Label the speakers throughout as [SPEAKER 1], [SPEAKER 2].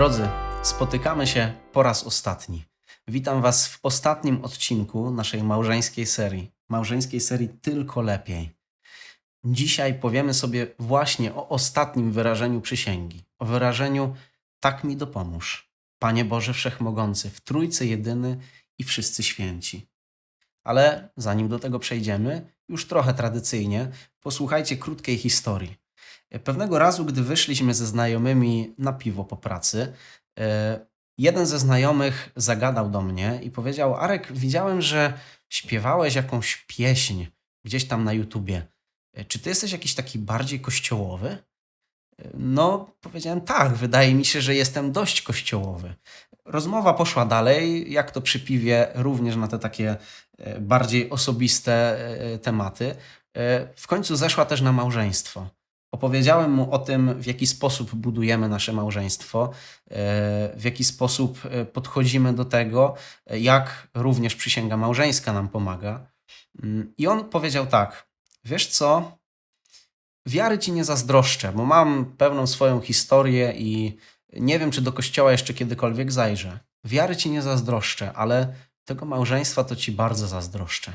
[SPEAKER 1] Drodzy, spotykamy się po raz ostatni. Witam Was w ostatnim odcinku naszej małżeńskiej serii. Małżeńskiej serii Tylko Lepiej. Dzisiaj powiemy sobie właśnie o ostatnim wyrażeniu przysięgi. O wyrażeniu Tak mi dopomóż. Panie Boże Wszechmogący, w Trójcy Jedyny i wszyscy święci. Ale zanim do tego przejdziemy, już trochę tradycyjnie, posłuchajcie krótkiej historii. Pewnego razu, gdy wyszliśmy ze znajomymi na piwo po pracy, e, jeden ze znajomych zagadał do mnie i powiedział: Arek, widziałem, że śpiewałeś jakąś pieśń gdzieś tam na YouTubie. E, Czy ty jesteś jakiś taki bardziej kościołowy? E, No, powiedziałem tak, wydaje mi się, że jestem dość kościołowy. Rozmowa poszła dalej, jak to przy piwie, również na te takie bardziej osobiste tematy. W końcu zeszła też na małżeństwo. Opowiedziałem mu o tym, w jaki sposób budujemy nasze małżeństwo, e, w jaki sposób e, podchodzimy do tego, e, jak również przysięga małżeńska nam pomaga. Mm, I on powiedział tak: Wiesz co? Wiary ci nie zazdroszczę, bo mam pewną swoją historię i nie wiem, czy do kościoła jeszcze kiedykolwiek zajrzę. Wiary ci nie zazdroszczę, ale tego małżeństwa to ci bardzo zazdroszczę.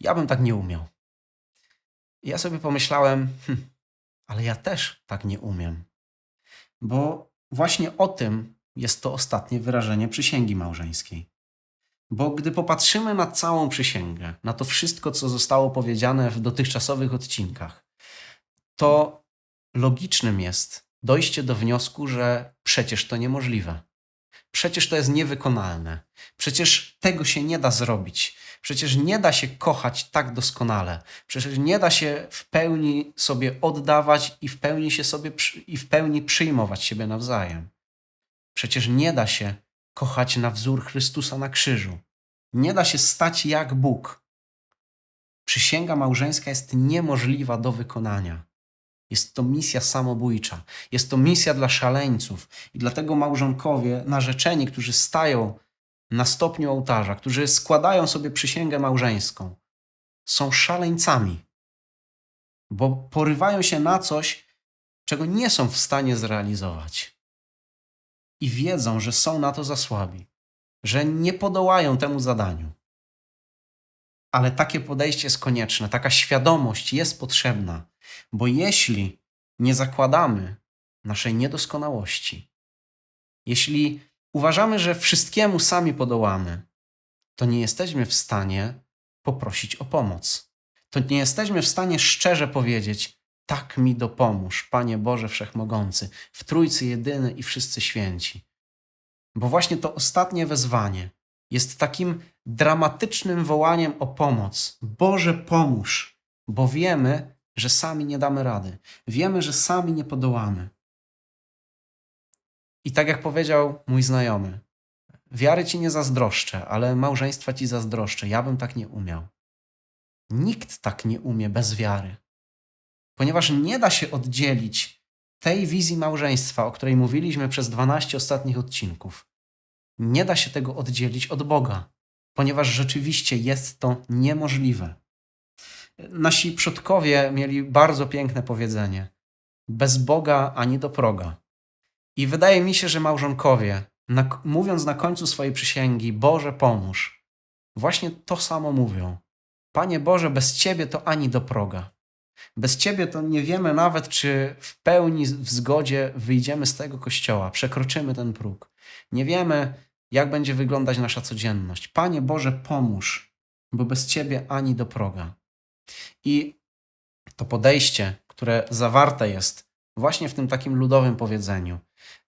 [SPEAKER 1] Ja bym tak nie umiał. I ja sobie pomyślałem, hm, ale ja też tak nie umiem. Bo właśnie o tym jest to ostatnie wyrażenie przysięgi małżeńskiej. Bo gdy popatrzymy na całą przysięgę, na to wszystko, co zostało powiedziane w dotychczasowych odcinkach, to logicznym jest dojście do wniosku, że przecież to niemożliwe. Przecież to jest niewykonalne. Przecież tego się nie da zrobić. Przecież nie da się kochać tak doskonale. Przecież nie da się w pełni sobie oddawać i w pełni się sobie i w pełni przyjmować siebie nawzajem. Przecież nie da się kochać na wzór Chrystusa na krzyżu. Nie da się stać jak Bóg. Przysięga małżeńska jest niemożliwa do wykonania. Jest to misja samobójcza. Jest to misja dla szaleńców. I dlatego małżonkowie, narzeczeni, którzy stają na stopniu ołtarza, którzy składają sobie przysięgę małżeńską, są szaleńcami, bo porywają się na coś, czego nie są w stanie zrealizować. I wiedzą, że są na to za słabi, że nie podołają temu zadaniu. Ale takie podejście jest konieczne, taka świadomość jest potrzebna, bo jeśli nie zakładamy naszej niedoskonałości, jeśli uważamy, że wszystkiemu sami podołamy, to nie jesteśmy w stanie poprosić o pomoc. To nie jesteśmy w stanie szczerze powiedzieć: Tak mi dopomóż, Panie Boże Wszechmogący, w Trójcy jedyny i wszyscy święci. Bo właśnie to ostatnie wezwanie jest takim dramatycznym wołaniem o pomoc. Boże, pomóż, bo wiemy, że sami nie damy rady. Wiemy, że sami nie podołamy. I tak jak powiedział mój znajomy, wiary ci nie zazdroszczę, ale małżeństwa ci zazdroszczę. Ja bym tak nie umiał. Nikt tak nie umie bez wiary, ponieważ nie da się oddzielić tej wizji małżeństwa, o której mówiliśmy przez 12 ostatnich odcinków. Nie da się tego oddzielić od Boga, ponieważ rzeczywiście jest to niemożliwe. Nasi przodkowie mieli bardzo piękne powiedzenie: bez Boga ani do proga. I wydaje mi się, że małżonkowie, na, mówiąc na końcu swojej przysięgi, Boże pomóż, właśnie to samo mówią. Panie Boże, bez Ciebie to ani do proga. Bez Ciebie to nie wiemy nawet, czy w pełni w zgodzie wyjdziemy z tego kościoła, przekroczymy ten próg. Nie wiemy, jak będzie wyglądać nasza codzienność. Panie Boże, pomóż, bo bez Ciebie ani do proga. I to podejście, które zawarte jest właśnie w tym takim ludowym powiedzeniu,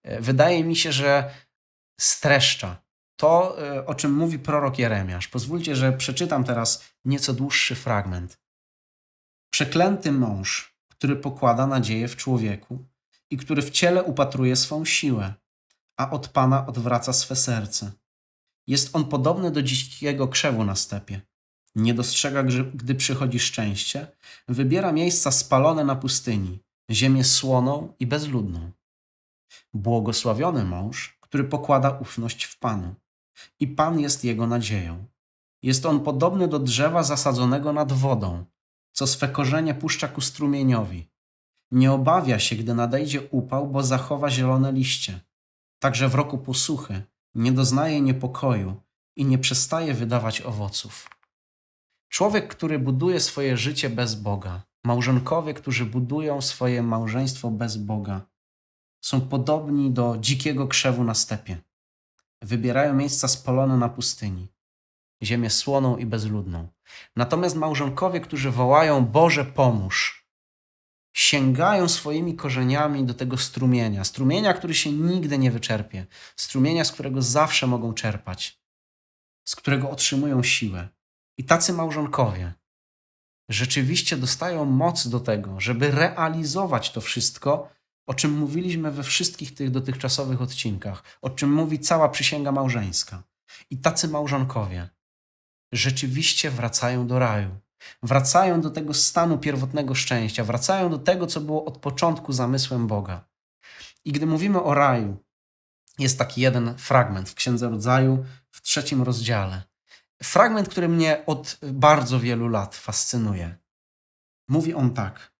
[SPEAKER 1] wydaje mi się, że streszcza to, e, o czym mówi prorok Jeremiasz. Pozwólcie, że przeczytam teraz nieco dłuższy fragment. Przeklęty mąż, który pokłada nadzieję w człowieku i który w ciele upatruje swą siłę, a od Pana odwraca swe serce. Jest on podobny do dzikiego krzewu na stepie. Nie dostrzega, gdy przychodzi szczęście, wybiera miejsca spalone na pustyni, ziemię słoną i bezludną. Błogosławiony mąż, który pokłada ufność w Panu, i Pan jest jego nadzieją. Jest on podobny do drzewa zasadzonego nad wodą, co swe korzenie puszcza ku strumieniowi. Nie obawia się, gdy nadejdzie upał, bo zachowa zielone liście. także w roku posłuchy nie doznaje niepokoju i nie przestaje wydawać owoców. Człowiek, który buduje swoje życie bez Boga, małżonkowie, którzy budują swoje małżeństwo bez Boga, są podobni do dzikiego krzewu na stepie. Wybierają miejsca spolone na pustyni, ziemię słoną i bezludną. Natomiast małżonkowie, którzy wołają Boże pomóż, sięgają swoimi korzeniami do tego strumienia, strumienia, który się nigdy nie wyczerpie, strumienia, z którego zawsze mogą czerpać, z którego otrzymują siłę. I tacy małżonkowie rzeczywiście dostają moc do tego, żeby realizować to wszystko, o czym mówiliśmy we wszystkich tych dotychczasowych odcinkach, o czym mówi cała przysięga małżeńska. I tacy małżonkowie rzeczywiście wracają do raju. Wracają do tego stanu pierwotnego szczęścia, wracają do tego, co było od początku zamysłem Boga. I gdy mówimy o raju, jest taki jeden fragment w Księdze Rodzaju w trzecim rozdziale. Fragment, który mnie od bardzo wielu lat fascynuje. Mówi on tak.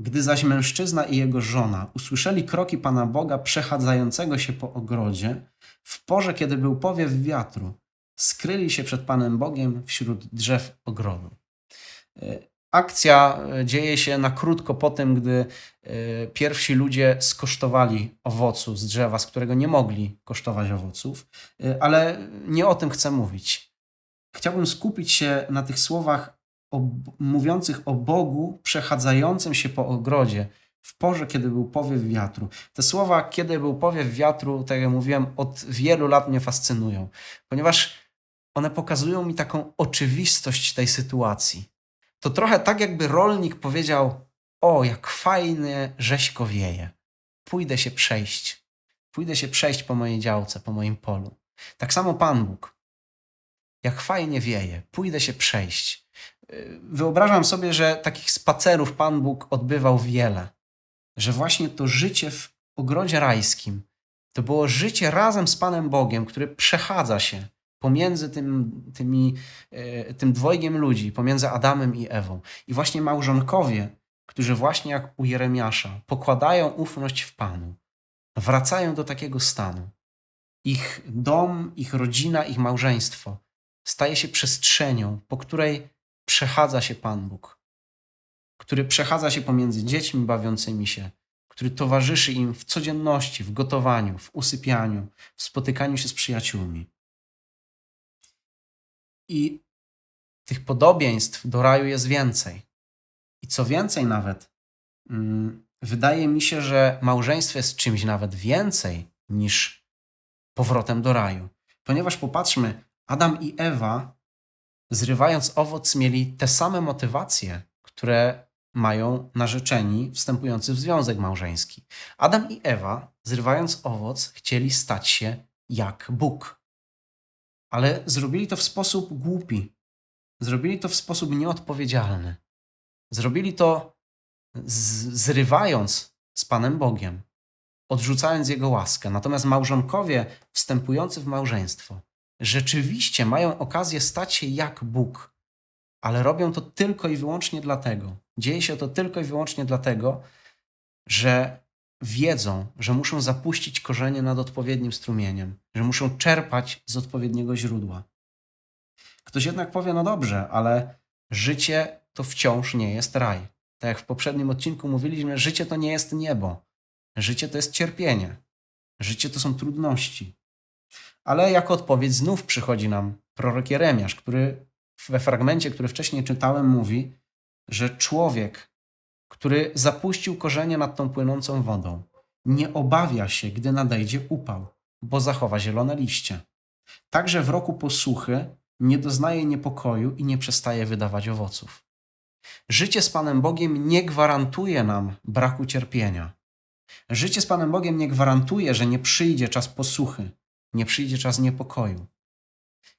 [SPEAKER 1] Gdy zaś mężczyzna i jego żona usłyszeli kroki Pana Boga przechadzającego się po ogrodzie, w porze, kiedy był powiew wiatru, skryli się przed Panem Bogiem wśród drzew ogrodu. E, akcja e, dzieje się na krótko po tym, gdy e, pierwsi ludzie skosztowali owocu z drzewa, z którego nie mogli kosztować owoców, ale nie o tym chcę mówić. Chciałbym skupić się na tych słowach o, mówiących o Bogu przechadzającym się po ogrodzie w porze, kiedy był powiew wiatru. Te słowa, kiedy był powiew wiatru, tak jak mówiłem, od wielu lat mnie fascynują, ponieważ one pokazują mi taką oczywistość tej sytuacji. To trochę tak, jakby rolnik powiedział: O, jak fajnie rzeźko wieje. Pójdę się przejść. Pójdę się przejść po mojej działce, po moim polu. Tak samo Pan Bóg. Jak fajnie wieje, pójdę się przejść. Wyobrażam sobie, że takich spacerów Pan Bóg odbywał wiele. Że właśnie to życie w ogrodzie rajskim to było życie razem z Panem Bogiem, który przechadza się pomiędzy tym, tymi, e, tym dwojgiem ludzi, pomiędzy Adamem i Ewą. I właśnie małżonkowie, którzy właśnie jak u Jeremiasza pokładają ufność w Panu, wracają do takiego stanu. Ich dom, ich rodzina, ich małżeństwo staje się przestrzenią, po której przechadza się Pan Bóg, który przechadza się pomiędzy dziećmi bawiącymi się, który towarzyszy im w codzienności, w gotowaniu, w usypianiu, w spotykaniu się z przyjaciółmi. I tych podobieństw do raju jest więcej. I co więcej, nawet, mm, wydaje mi się, że małżeństwo jest czymś nawet więcej niż powrotem do raju. Ponieważ popatrzmy, Adam i Ewa, zrywając owoc, mieli te same motywacje, które mają narzeczeni wstępujący w związek małżeński. Adam i Ewa, zrywając owoc, chcieli stać się jak Bóg ale zrobili to w sposób głupi. Zrobili to w sposób nieodpowiedzialny. Zrobili to zrywając z Panem Bogiem, odrzucając Jego łaskę. Natomiast małżonkowie wstępujący w małżeństwo rzeczywiście mają okazję stać się jak Bóg, ale robią to tylko i wyłącznie dlatego, dzieje się to tylko i wyłącznie dlatego, że wiedzą, że muszą zapuścić korzenie nad odpowiednim strumieniem, że muszą czerpać z odpowiedniego źródła. Ktoś jednak powie, no dobrze, ale życie to wciąż nie jest raj. Tak jak w poprzednim odcinku mówiliśmy, życie to nie jest niebo. Życie to jest cierpienie. Życie to są trudności. Ale jako odpowiedź znów przychodzi nam prorok Jeremiasz, który we fragmencie, który wcześniej czytałem, mówi, że człowiek który zapuścił korzenie nad tą płynącą wodą, nie obawia się, gdy nadejdzie upał, bo zachowa zielone liście. Także w roku posłuchy nie doznaje niepokoju i nie przestaje wydawać owoców. Życie z Panem Bogiem nie gwarantuje nam braku cierpienia. Życie z Panem Bogiem nie gwarantuje, że nie przyjdzie czas posłuchy, nie przyjdzie czas niepokoju.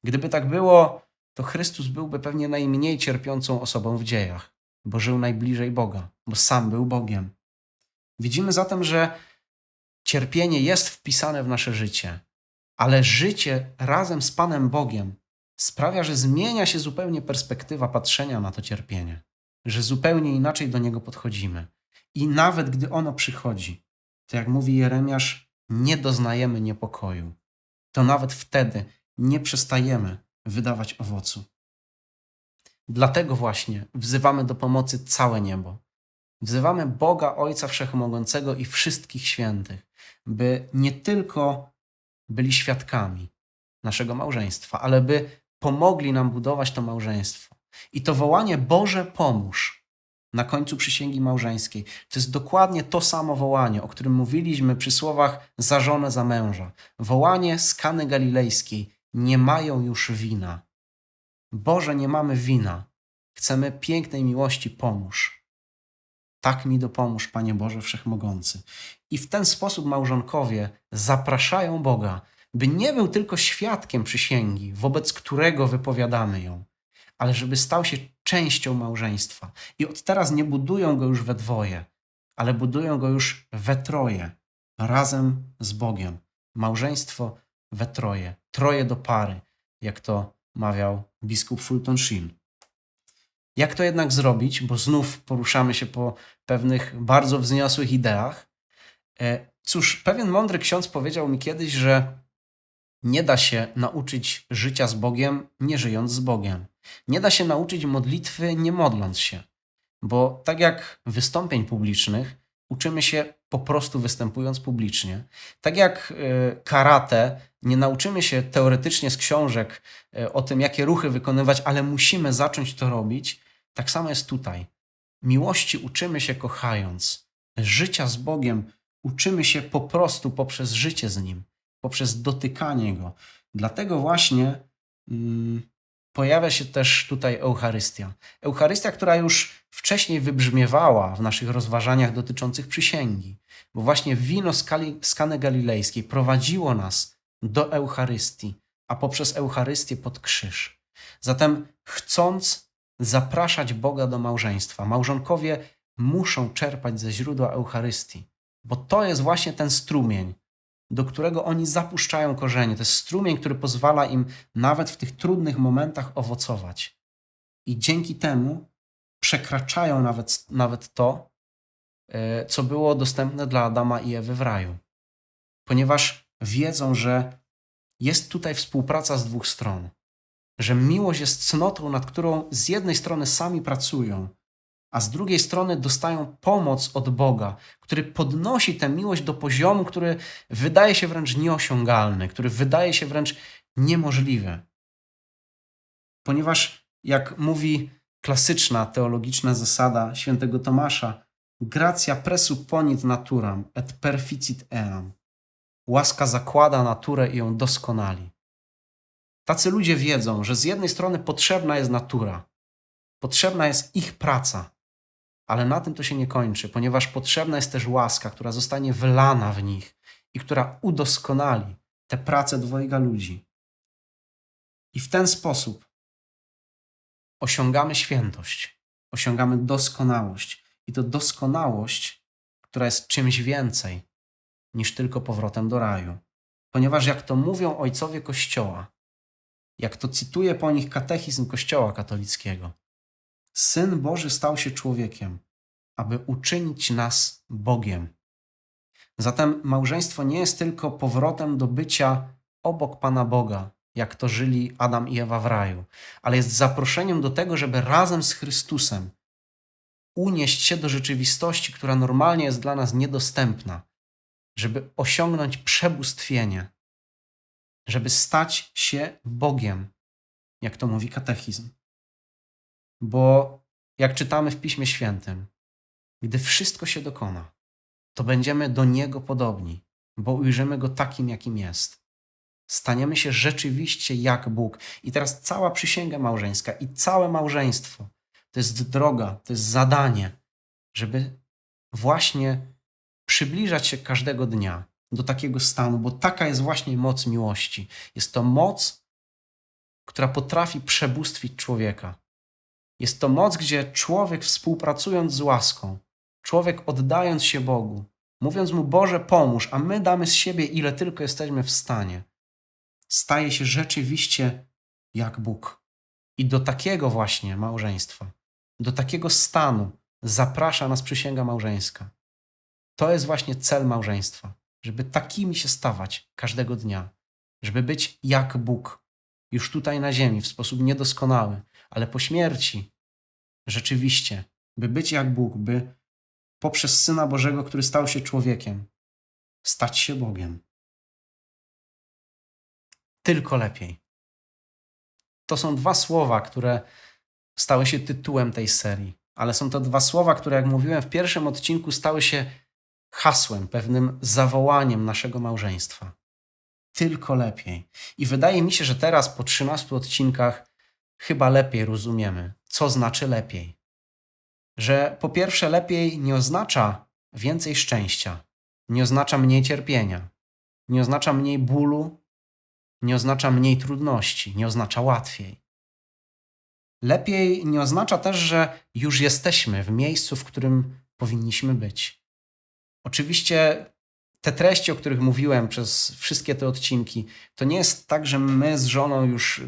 [SPEAKER 1] Gdyby tak było, to Chrystus byłby pewnie najmniej cierpiącą osobą w dziejach bo żył najbliżej Boga, bo sam był Bogiem. Widzimy zatem, że cierpienie jest wpisane w nasze życie, ale życie razem z Panem Bogiem sprawia, że zmienia się zupełnie perspektywa patrzenia na to cierpienie, że zupełnie inaczej do niego podchodzimy. I nawet gdy ono przychodzi, to jak mówi Jeremiasz, nie doznajemy niepokoju, to nawet wtedy nie przestajemy wydawać owocu. Dlatego właśnie wzywamy do pomocy całe niebo. Wzywamy Boga Ojca Wszechmogącego i wszystkich świętych, by nie tylko byli świadkami naszego małżeństwa, ale by pomogli nam budować to małżeństwo. I to wołanie Boże pomóż na końcu przysięgi małżeńskiej to jest dokładnie to samo wołanie, o którym mówiliśmy przy słowach za żonę, za męża. Wołanie z Kany Galilejskiej nie mają już wina. Boże, nie mamy wina. Chcemy pięknej miłości, pomóż. Tak mi dopomóż, Panie Boże Wszechmogący. I w ten sposób małżonkowie zapraszają Boga, by nie był tylko świadkiem przysięgi, wobec którego wypowiadamy ją, ale żeby stał się częścią małżeństwa. I od teraz nie budują go już we dwoje, ale budują go już we troje, razem z Bogiem. Małżeństwo we troje, troje do pary, jak to mawiał biskup Fulton Sheen. Jak to jednak zrobić, bo znów poruszamy się po pewnych bardzo wzniosłych ideach. E, cóż, pewien mądry ksiądz powiedział mi kiedyś, że nie da się nauczyć życia z Bogiem, nie żyjąc z Bogiem. Nie da się nauczyć modlitwy, nie modląc się. Bo tak jak wystąpień publicznych, uczymy się po prostu występując publicznie. Tak jak e, karate, nie nauczymy się teoretycznie z książek e, o tym, jakie ruchy wykonywać, ale musimy zacząć to robić. Tak samo jest tutaj. Miłości uczymy się kochając. Życia z Bogiem uczymy się po prostu poprzez życie z Nim, poprzez dotykanie Go. Dlatego właśnie mm, pojawia się też tutaj Eucharystia. Eucharystia, która już wcześniej wybrzmiewała w naszych rozważaniach dotyczących przysięgi, bo właśnie wino z, Galilejskiej prowadziło nas do Eucharystii, a poprzez Eucharystię pod krzyż. Zatem chcąc zapraszać Boga do małżeństwa, małżonkowie muszą czerpać ze źródła Eucharystii, bo to jest właśnie ten strumień, do którego oni zapuszczają korzenie. To jest strumień, który pozwala im nawet w tych trudnych momentach owocować. I dzięki temu przekraczają nawet, nawet to, e, co było dostępne dla Adama i Ewy w raju. Ponieważ wiedzą, że jest tutaj współpraca z dwóch stron. Że miłość jest cnotą, nad którą z jednej strony sami pracują, a z drugiej strony dostają pomoc od Boga, który podnosi tę miłość do poziomu, który wydaje się wręcz nieosiągalny, który wydaje się wręcz niemożliwy. Ponieważ, jak mówi klasyczna teologiczna zasada świętego Tomasza, gracja presupponit naturam et perficit eam. Łaska zakłada naturę i ją doskonali. Tacy ludzie wiedzą, że z jednej strony potrzebna jest natura, potrzebna jest ich praca, ale na tym to się nie kończy, ponieważ potrzebna jest też łaska, która zostanie wylana w nich i która udoskonali tę pracę dwojga ludzi. I w ten sposób osiągamy świętość, osiągamy doskonałość. I to doskonałość, która jest czymś więcej niż tylko powrotem do raju. Ponieważ jak to mówią ojcowie Kościoła, jak to cytuje po nich katechizm Kościoła katolickiego, Syn Boży stał się człowiekiem, aby uczynić nas Bogiem. Zatem małżeństwo nie jest tylko powrotem do bycia obok Pana Boga, jak to żyli Adam i Ewa w raju, ale jest zaproszeniem do tego, żeby razem z Chrystusem unieść się do rzeczywistości, która normalnie jest dla nas niedostępna, żeby osiągnąć przebóstwienie, żeby stać się Bogiem, jak to mówi katechizm. Bo jak czytamy w Piśmie Świętym, gdy wszystko się dokona, to będziemy do Niego podobni, bo ujrzymy Go takim, jakim jest. Staniemy się rzeczywiście jak Bóg. I teraz cała przysięga małżeńska i całe małżeństwo to jest droga, to jest zadanie, żeby właśnie przybliżać się każdego dnia do takiego stanu, bo taka jest właśnie moc miłości. Jest to moc, która potrafi przebóstwić człowieka. Jest to moc, gdzie człowiek współpracując z łaską, człowiek oddając się Bogu, mówiąc mu: Boże, pomóż, a my damy z siebie, ile tylko jesteśmy w stanie, staje się rzeczywiście jak Bóg. I do takiego właśnie małżeństwa, do takiego stanu zaprasza nas przysięga małżeńska. To jest właśnie cel małżeństwa. żeby takimi się stawać każdego dnia, żeby być jak Bóg, już tutaj na ziemi, w sposób niedoskonały, ale po śmierci rzeczywiście, by być jak Bóg, by poprzez Syna Bożego, który stał się człowiekiem, stać się Bogiem. Tylko lepiej. To są dwa słowa, które stały się tytułem tej serii, ale są to dwa słowa, które, jak mówiłem w pierwszym odcinku, stały się hasłem, pewnym zawołaniem naszego małżeństwa. Tylko lepiej. I wydaje mi się, że teraz po 13 odcinkach chyba lepiej rozumiemy, co znaczy lepiej. Że po pierwsze, lepiej nie oznacza więcej szczęścia, nie oznacza mniej cierpienia, nie oznacza mniej bólu, nie oznacza mniej trudności, nie oznacza łatwiej. Lepiej nie oznacza też, że już jesteśmy w miejscu, w którym powinniśmy być. Oczywiście te treści, o których mówiłem przez wszystkie te odcinki, to nie jest tak, że my z żoną już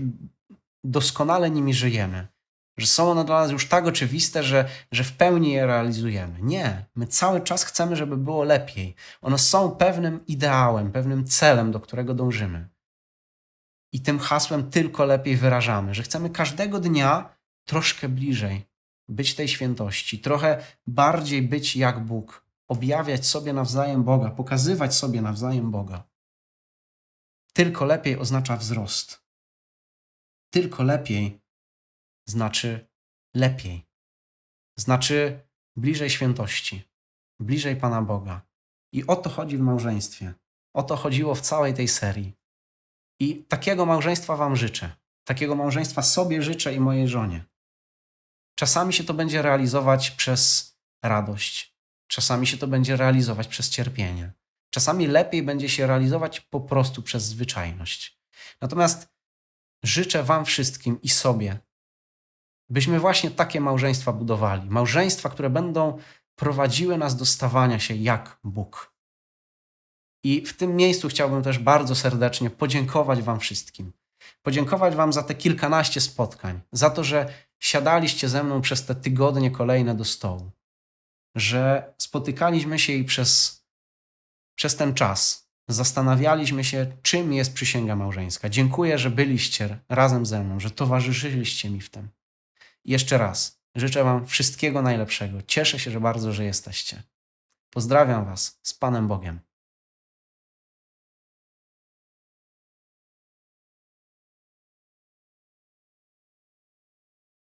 [SPEAKER 1] doskonale nimi żyjemy, że są one dla nas już tak oczywiste, że, że w pełni je realizujemy. Nie, my cały czas chcemy, żeby było lepiej. One są pewnym ideałem, pewnym celem, do którego dążymy. I tym hasłem tylko lepiej wyrażamy, że chcemy każdego dnia troszkę bliżej być tej świętości, trochę bardziej być jak Bóg, objawiać sobie nawzajem Boga, pokazywać sobie nawzajem Boga. Tylko lepiej oznacza wzrost. Tylko lepiej znaczy lepiej. Znaczy bliżej świętości, bliżej Pana Boga. I o to chodzi w małżeństwie. O to chodziło w całej tej serii. I takiego małżeństwa Wam życzę. Takiego małżeństwa sobie życzę i mojej żonie. Czasami się to będzie realizować przez radość, czasami się to będzie realizować przez cierpienie, czasami lepiej będzie się realizować po prostu przez zwyczajność. Natomiast życzę Wam wszystkim i sobie, byśmy właśnie takie małżeństwa budowali. Małżeństwa, które będą prowadziły nas do stawania się jak Bóg. I w tym miejscu chciałbym też bardzo serdecznie podziękować Wam wszystkim. Podziękować Wam za te kilkanaście spotkań, za to, że siadaliście ze mną przez te tygodnie kolejne do stołu, że spotykaliśmy się i przez, przez ten czas zastanawialiśmy się, czym jest przysięga małżeńska. Dziękuję, że byliście razem ze mną, że towarzyszyliście mi w tym. Jeszcze raz życzę Wam wszystkiego najlepszego. Cieszę się że bardzo, że jesteście. Pozdrawiam Was z Panem Bogiem.